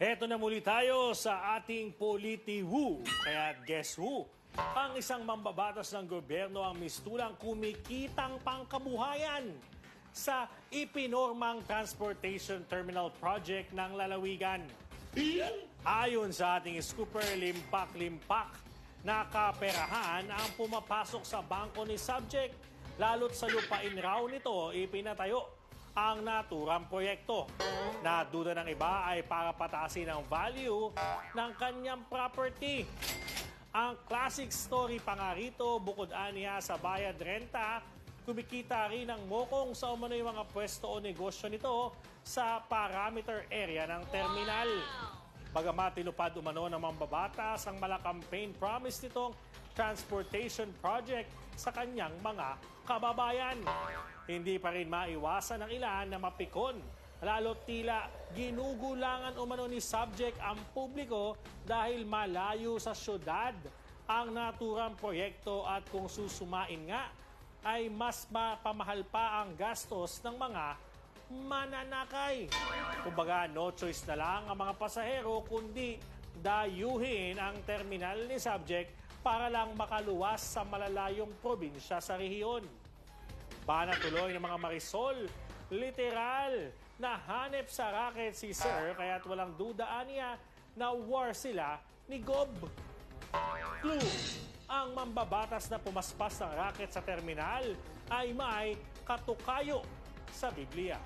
Heto na muli tayo sa ating Politi Who. Kaya guess who? Ang isang mambabatas ng gobyerno ang mistulang kumikitang pangkabuhayan sa ipinormang Transportation Terminal Project ng Lalawigan. Ayon sa ating scooper limpak-limpak, nakaperahan ang pumapasok sa bangko ni subject lalo't sa lupain raw nito ipinatayo ang naturang proyekto. Na duda ng iba ay para patasin ang value ng kanyang property. Ang classic story pa nga rito, bukod aniya sa bayad renta, kumikita rin ang mokong sa umano'y mga pwesto o negosyo nito sa parameter area ng terminal. Bagamat tinupad umano ng mambabatas ang malakampaign promise nitong transportation project sa kanyang mga kababayan. Hindi pa rin maiwasan ng ilan na mapikon lalo tila ginugulangan umano ni subject ang publiko dahil malayo sa syudad ang naturang proyekto at kung susumain nga ay mas mapamahal pa ang gastos ng mga mananakay. Kumbaga, no choice na lang ang mga pasahero kundi dayuhin ang terminal ni subject para lang makaluwas sa malalayong probinsya sa rehiyon. Bana tuloy ng mga Marisol, literal na hanep sa racket si Sir kaya't walang dudaan niya na war sila ni Gob. Clue, ang mambabatas na pumaspas ng racket sa terminal ay may katukayo sa Biblia.